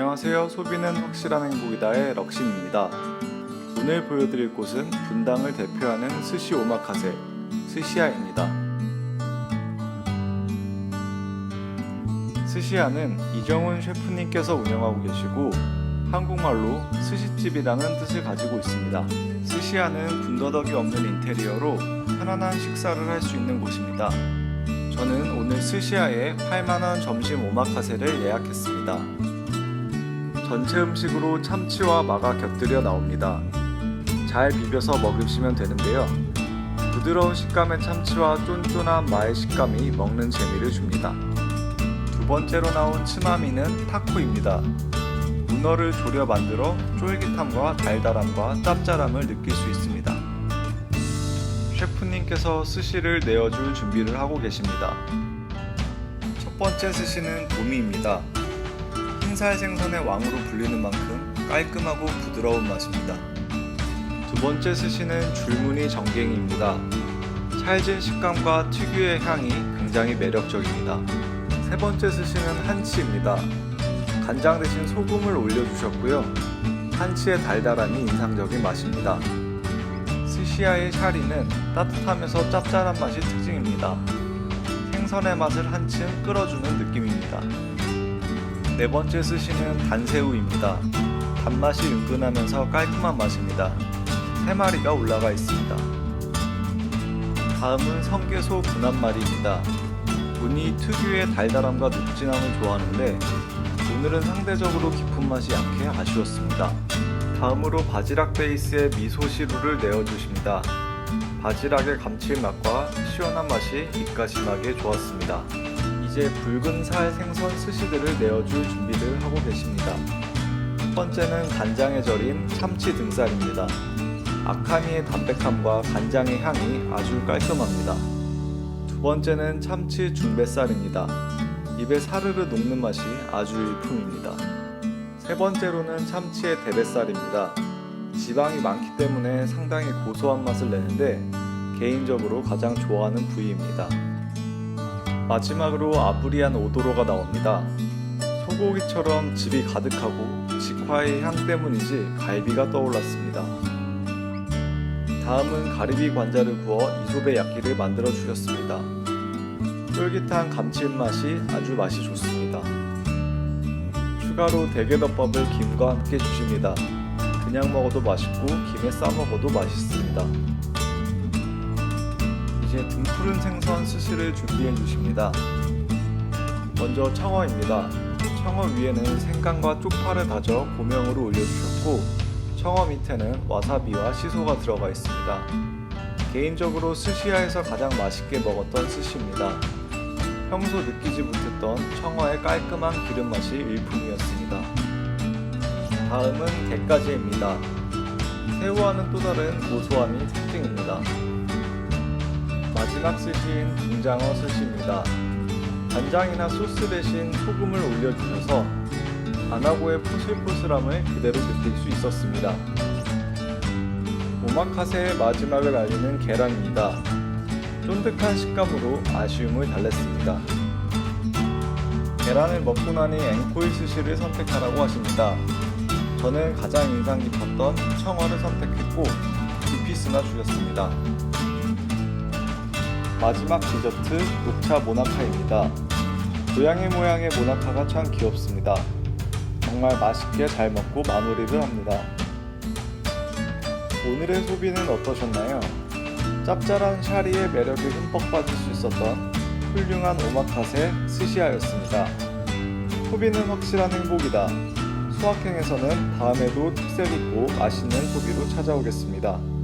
안녕하세요. 소비는 확실한 행복이다의 럭신입니다. 오늘 보여드릴 곳은 분당을 대표하는 스시 오마카세 스시야입니다. 스시야는 이정훈 셰프님께서 운영하고 계시고 한국말로 스시집이라는 뜻을 가지고 있습니다. 스시야는 군더더기 없는 인테리어로 편안한 식사를 할 수 있는 곳입니다. 저는 오늘 스시야에 할만한 점심 오마카세를 예약했습니다. 전체 음식으로 참치와 마가 곁들여 나옵니다. 잘 비벼서 먹으시면 되는데요. 부드러운 식감의 참치와 쫀쫀한 마의 식감이 먹는 재미를 줍니다. 두 번째로 나온 츠마미는 타코입니다. 문어를 조려 만들어 쫄깃함과 달달함과 짭짤함을 느낄 수 있습니다. 셰프님께서 스시를 내어줄 준비를 하고 계십니다. 첫 번째 스시는 도미입니다. 흰살 생선의 왕으로 불리는 만큼 깔끔하고 부드러운 맛입니다. 두 번째 스시는 줄무늬 정갱이입니다. 찰진 식감과 특유의 향이 굉장히 매력적입니다. 세 번째 스시는 한치입니다. 간장 대신 소금을 올려주셨고요. 한치의 달달함이 인상적인 맛입니다. 스시야의 샤리는 따뜻하면서 짭짤한 맛이 특징입니다. 생선의 맛을 한층 끌어주는 느낌입니다. 네 번째 스시는 단새우입니다. 단맛이 은근하면서 깔끔한 맛입니다. 세 마리가 올라가 있습니다. 다음은 성게소 군함말이입니다. 무늬 특유의 달달함과 눅진함을 좋아하는데 오늘은 상대적으로 깊은 맛이 약해 아쉬웠습니다. 다음으로 바지락 베이스의 미소 시루를 내어주십니다. 바지락의 감칠맛과 시원한 맛이 입가심하게 좋았습니다. 이제 붉은 살 생선 스시들을 내어줄 준비를 하고 계십니다. 첫 번째는 간장에 절인 참치 등살입니다. 아카니의 담백함과 간장의 향이 아주 깔끔합니다. 두 번째는 참치 중뱃살입니다. 입에 사르르 녹는 맛이 아주 일품입니다. 세 번째로는 참치의 대뱃살입니다. 지방이 많기 때문에 상당히 고소한 맛을 내는데 개인적으로 가장 좋아하는 부위입니다. 마지막으로 아브리안 오도로가 나옵니다. 소고기처럼 즙이 가득하고 직화의 향 때문인지 갈비가 떠올랐습니다. 다음은 가리비 관자를 구워 이소베 야끼를 만들어 주셨습니다. 쫄깃한 감칠맛이 아주 맛이 좋습니다. 추가로 대게덮밥을 김과 함께 주십니다. 그냥 먹어도 맛있고 김에 싸 먹어도 맛있습니다. 이제 등푸른 생선 스시를 준비해 주십니다. 먼저 청어입니다. 청어 위에는 생강과 쪽파를 다져 고명으로 올려주셨고 청어 밑에는 와사비와 시소가 들어가 있습니다. 개인적으로 스시야에서 가장 맛있게 먹었던 스시입니다. 평소 느끼지 못했던 청어의 깔끔한 기름 맛이 일품이었습니다. 다음은 게까지입니다. 새우와는 또 다른 고소함이 특징입니다. 마지막 스시인 붕장어 스시입니다. 간장이나 소스 대신 소금을 올려주셔서 아나고의 포슬포슬함을 그대로 느낄 수 있었습니다. 오마카세의 마지막을 알리는 계란입니다. 쫀득한 식감으로 아쉬움을 달랬습니다. 계란을 먹고 나니 앵코일 스시를 선택하라고 하십니다. 저는 가장 인상 깊었던 청어를 선택했고 두 피스나 주셨습니다. 마지막 디저트 녹차 모나카입니다. 고양이 모양의 모나카가 참 귀엽습니다. 정말 맛있게 잘 먹고 마무리를 합니다. 오늘의 소비는 어떠셨나요? 짭짤한 샤리의 매력에 흠뻑 빠질 수 있었던 훌륭한 오마카세 스시야였습니다. 소비는 확실한 행복이다. 수학행에서는 다음에도 특색 있고 맛있는 소비로 찾아오겠습니다.